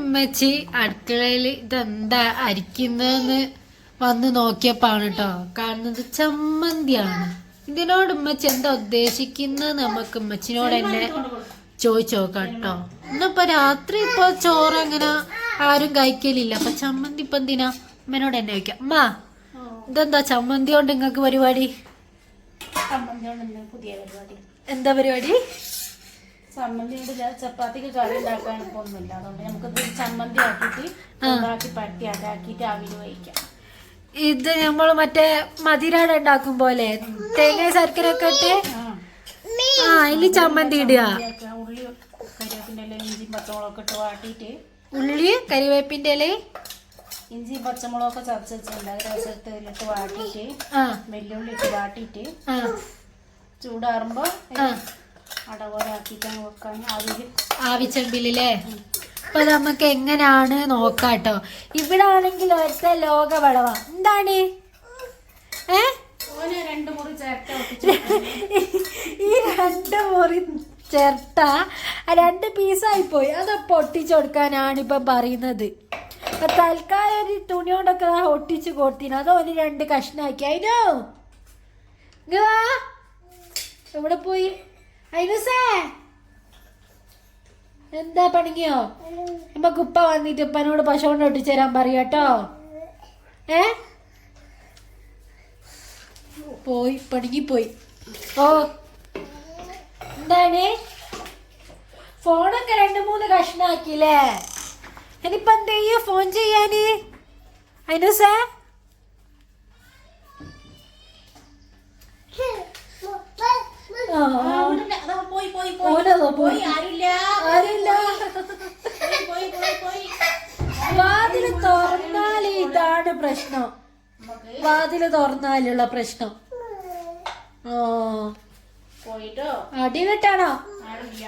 ഉമ്മച്ചി അടുക്കളയിൽ ഇതെന്താ അരിക്കുന്നതെന്ന് വന്ന് നോക്കിയപ്പാണ് കേട്ടോ കാണുന്നത് ചമ്മന്തിയാണ്. ഇതിനോട് ഉമ്മച്ചി എന്താ ഉദ്ദേശിക്കുന്നത്? നമുക്ക് ഉമ്മച്ചിനോട് എന്നെ ചോദിച്ചു നോക്കാം കേട്ടോ ഇന്നിപ്പോ രാത്രി ഇപ്പൊ ചോറ് അങ്ങനെ ആരും കഴിക്കലില്ല. അപ്പൊ ചമ്മന്തി ഇപ്പൊ എന്തിനാ ഉമ്മനോട് എന്നെ ചോദിക്കാം? അമ്മ ഇതെന്താ ചമ്മന്തി കൊണ്ട് നിങ്ങൾക്ക് പരിപാടി. എന്താ പരിപാടി? ചമ്മന്തി കൊണ്ട് ച- ചപ്പാത്തിക്ക് കറി ഉണ്ടാക്കാൻ ഇപ്പൊ ഒന്നുമില്ല അതുകൊണ്ട് നമുക്ക് ഇത് ചമ്മന്തി ആക്കിയിട്ട് ആ. ഉണ്ടാക്കി പട്ടി അതാക്കിയിട്ട് അവിൽ വഹിക്കാം ഇത് നമ്മൾ മറ്റേ മതിരാട ഉണ്ടാക്കും പോലെ. തേങ്ങ ശർക്കര ഒക്കെ ഇട്ട് ആ. അതിൽ ചമ്മന്തി ഇടുക. ഉള്ളി കരിവേപ്പിന്റെ ഇല ഇഞ്ചി പച്ചമുളകൊക്കെ ഇട്ട് വാട്ടിയിട്ട് ഉള്ളി കരിവേപ്പിന്റെ ഇല ഇഞ്ചി പച്ചമുളകൊക്കെ ചതച്ച് വെച്ചിട്ടുണ്ട്. അത് രസത്ത് ഇതിലിട്ട് വാട്ടിയിട്ട് വെല്ലുള്ളി ഇട്ട് വാട്ടിയിട്ട് ചൂടാറുമ്പോ ചൂടാറുമ്പോൾ വെക്കാൻ അവിൽ ആവിച്ചെമ്പിലല്ലേ അപ്പൊ നമുക്ക് എങ്ങനെയാണ് നോക്കാട്ടോ ഇവിടെ ആണെങ്കിൽ ഒറ്റ ലോക വളവാ എന്താണ്? ഏ? രണ്ട് മുറി ചേർത്ത ഈ രണ്ട് മുറി ആ രണ്ട് പീസായി പോയി. അത് പൊട്ടിച്ചു കൊടുക്കാനാണ് ഇപ്പൊ പറയുന്നത്. അപ്പൊ തൽക്കാലം ഒരു തുണി കൊണ്ടൊക്കെ ഒട്ടിച്ചു കൊടുത്തിന്. അത് ഒരു രണ്ട് കഷ്ണാക്കി. അതിനോ ഇങ്ങ പോയി? എന്താ പണിങ്ങിയോ നമുക്ക് ഉപ്പ വന്നിട്ട് ഉപ്പനോട് പശു കൊണ്ട് ഒട്ടിച്ചു തരാൻ പറയും കേട്ടോ. ഏ? പോയി പണിങ്ങി പോയി. ഓ എന്താണ്? ഫോണൊക്കെ രണ്ട് മൂന്ന് കഷ്ണാക്കിയില്ലേ? ഇനിയിപ്പോ എന്ത് ചെയ്യോ ഫോൺ ചെയ്യാന്? അതിനു പോയി പോയി പോയി. പോയി. പോയി. പോയി. വാതിൽ തുറന്നാൽ ഇതാണ് പ്രശ്നം. വാതിൽ തുറന്നാലുള്ള പ്രശ്നം. ഓ പോയിട്ടോ? അടി കിട്ടാണോ ആടില്ല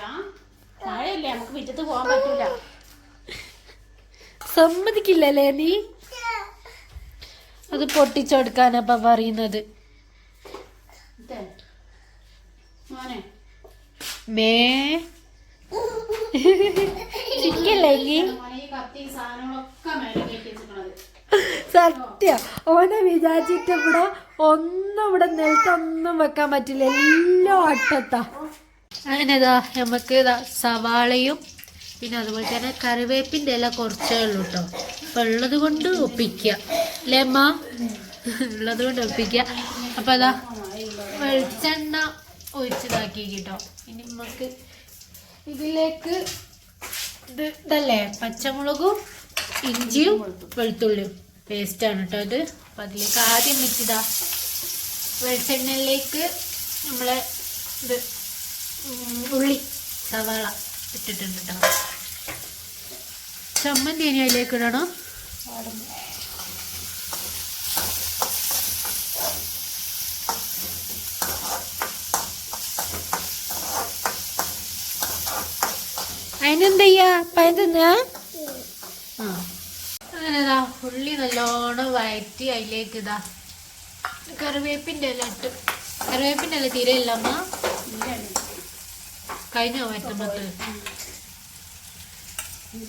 മഴയില്ലേ നമുക്ക് മുറ്റത്ത് പോകാൻ പറ്റൂല. സമ്മതിക്കില്ലല്ലേ നീ? അത് പൊട്ടിച്ചെടുക്കാനപ്പ പറയുന്നത്. വെച്ചിട്ടുള്ളത് സത്യ. ഓനെ വിചാരിച്ചിട്ട് ഇവിടെ ഒന്നും ഇവിടെ നിലത്തൊന്നും വെക്കാൻ പറ്റില്ല. എല്ലാം അട്ടത്താ. അങ്ങനെതാ നമുക്ക് ഇതാ സവാളയും പിന്നെ അതുപോലെ തന്നെ കറിവേപ്പിന്റെ ഇല കുറച്ചേ ഉള്ളൂ കേട്ടോ അപ്പം ഉള്ളത് കൊണ്ട് ഒപ്പിക്കുക അല്ലേ അമ്മ? ഉള്ളത് കൊണ്ട് ഒപ്പിക്കുക അപ്പം അതാ വെളിച്ചെണ്ണ ഒഴിച്ചതാക്കി കേട്ടോ ഇനി നമുക്ക് ഇതിലേക്ക് ഇത് ഇതല്ലേ? പച്ചമുളകും ഇഞ്ചിയും വെളുത്തുള്ളിയും പേസ്റ്റാണ് കേട്ടോ അത് അപ്പം അതിലേക്ക് ആദ്യം വെച്ചിതാ വെളിച്ചെണ്ണയിലേക്ക് നമ്മളെ ഇത് ഉള്ളി സവാള ഇട്ടിട്ടുണ്ട് കേട്ടോ ചമ്മന്തി ഇനി അതിലേക്ക് ഇടണോ? അതിനെന്താ ചെയ്യാ പയം തിന്നാ അങ്ങനെതാ ഉള്ളി നല്ലോണം വയറ്റി അതിലേക്ക് ഇതാ കറിവേപ്പിന്റെ ഇല ഇട്ട്. കറിവേപ്പിന്റെ ഇല തീരെ ഇല്ല അമ്മ? കഴിഞ്ഞോ വറ്റുമ്പത്ത്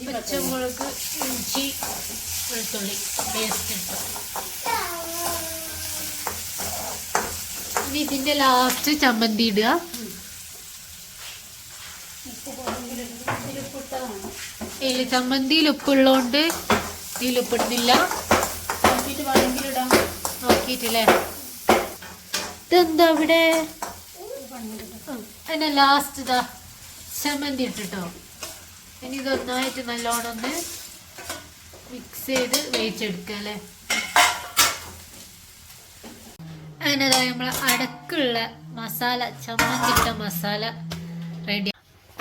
പച്ചമുളക് ഇഞ്ചി വെളുത്തുള്ളി പേസ്റ്റ് ഇട്ടു. ഇനി ഇതിന്റെ ലാസ്റ്റ് ചമ്മന്തി ഇടുക. ഇതിൽ ചമ്മന്തിയിൽ ഉപ്പുള്ളതുകൊണ്ട് ഇതിൽ ഉപ്പിടുന്നില്ല. നോക്കിയിട്ട് നോക്കിയിട്ടില്ലേ ഇതെന്താ ഇവിടെ? ലാസ്റ്റ് ഇതാ ചമ്മന്തി ഇട്ടിട്ടോ. ഇനി ഇതൊന്നായിട്ട് നല്ലോണം ഒന്ന് മിക്സ് ചെയ്ത് വേവിച്ചെടുക്കുക അല്ലേ? അതിനതാ നമ്മളെ അടക്കുള്ള മസാല ചമ്മന്തിട്ട മസാല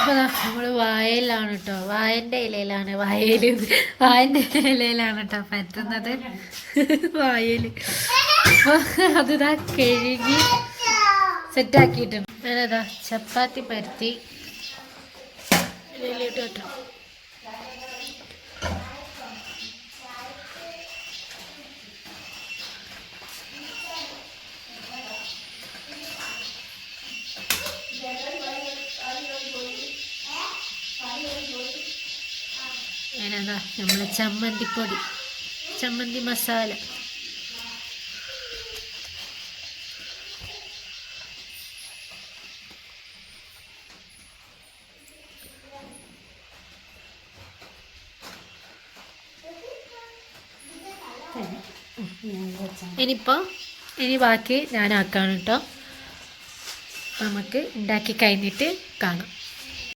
അപ്പോൾ നമ്മൾ വായയിലാണ് കേട്ടോ വായന്റെ ഇലയിലാണ് വായയിൽ വായന്റെ ഇലയിലാണ് കേട്ടോ പറ്റുന്നത് വായയിൽ അപ്പോൾ അതിതാ കഴുകി സെറ്റാക്കിയിട്ടുണ്ട് ഞാനതാ ചപ്പാത്തി പരത്തി. കേട്ടോ. അതിനതാ നമ്മളെ ചമ്മന്തിപ്പൊടി ചമ്മന്തി മസാല. ഇനിയിപ്പോൾ ഇനി ബാക്കി ഞാനാക്കാണ് കേട്ടോ നമുക്ക് ഉണ്ടാക്കി കഴിഞ്ഞിട്ട് കാണാം.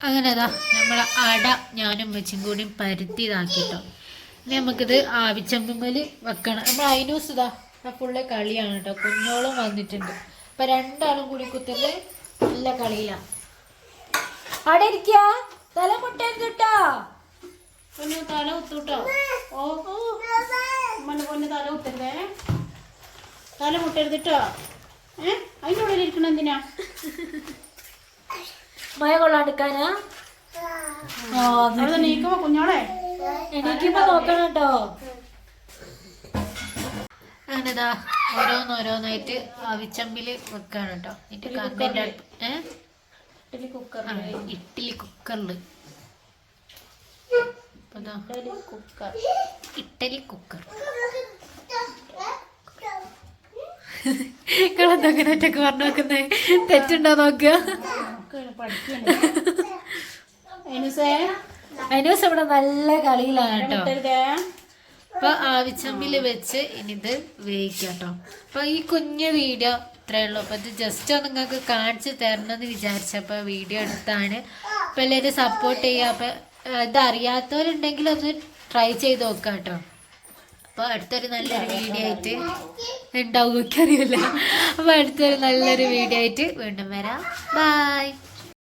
അങ്ങനെ അതാ നമ്മളെ അട ഞാനും വെച്ചും കൂടി പരുത്തി ഇതാക്കിട്ടോ ഇനി നമുക്കിത് ആവിച്ചമ്പുമ്മൽ വെക്കണം. നമ്മൾ അതിനൂസ് ഇതാ ഫുള്ള് കളിയാണ് കേട്ടോ കുഞ്ഞോളും വന്നിട്ടുണ്ട്. അപ്പൊ രണ്ടാളും കൂടി കുത്തിട്ട് നല്ല കളിയിലാണ് അവിടെ തല മുട്ടരുതട്ടോ പൊന്നു തല കുത്തൂട്ടോ. ഓ ഉമ്മന്റെ പൊന്നു തല കുത്തരുതേ. തല മുട്ടരുതിട്ടോ ഏ? അതിന്റെ ഉള്ളിൽ ഇരിക്കണം എന്തിനാ? മഴ കൊള്ളാണ്ടിക്കാനാ കുഞ്ഞോളെ. എണീക്കുമ്പോ നോക്കണം കേട്ടോ അങ്ങനെതാ ഓരോന്നോരോന്നായിട്ട് അവിച്ചമ്പിൽ വെക്കാണ് കേട്ടോ എന്നിട്ട് കണ്ണിന്റെ ഇഡ്ഡലി കുക്കറിൽ ഇഡ്ഡലി ഇഡ്ഡലി കുക്കർ. ഇഡ്ഡലി കുക്കർ. നിങ്ങളെന്താ അങ്ങനെ ഒറ്റയ്ക്ക് പറഞ്ഞു നോക്കുന്നേ തെറ്റുണ്ടോ നോക്കുക അതിന് ഇവിടെ നല്ല കളിയിലാണ് കേട്ടോ. അപ്പൊ ആവിച്ചമ്പിൽ വെച്ച് ഇനിത് വേവിക്കാം കേട്ടോ. അപ്പൊ ഈ കുഞ്ഞു വീഡിയോ ഇത്രയേ ഉള്ളൂ. അപ്പൊ ഇത് ജസ്റ്റ് നിങ്ങൾക്ക് കാണിച്ചു തരണമെന്ന് വിചാരിച്ചപ്പോ വീഡിയോ എടുത്താണ്. അപ്പൊ എല്ലാവരും സപ്പോർട്ട് ചെയ്യുക അപ്പൊ ഏഹ്, ഇത് അറിയാത്തവരുണ്ടെങ്കിൽ ഒന്ന് ട്രൈ ചെയ്ത് നോക്കാം കേട്ടോ. അപ്പൊ അടുത്തൊരു നല്ലൊരു വീഡിയോ ആയിട്ട് ഉണ്ടാവും അറിയില്ല അപ്പൊ അടുത്തൊരു നല്ലൊരു വീഡിയോ ആയിട്ട് വീണ്ടും വരാം. ബൈ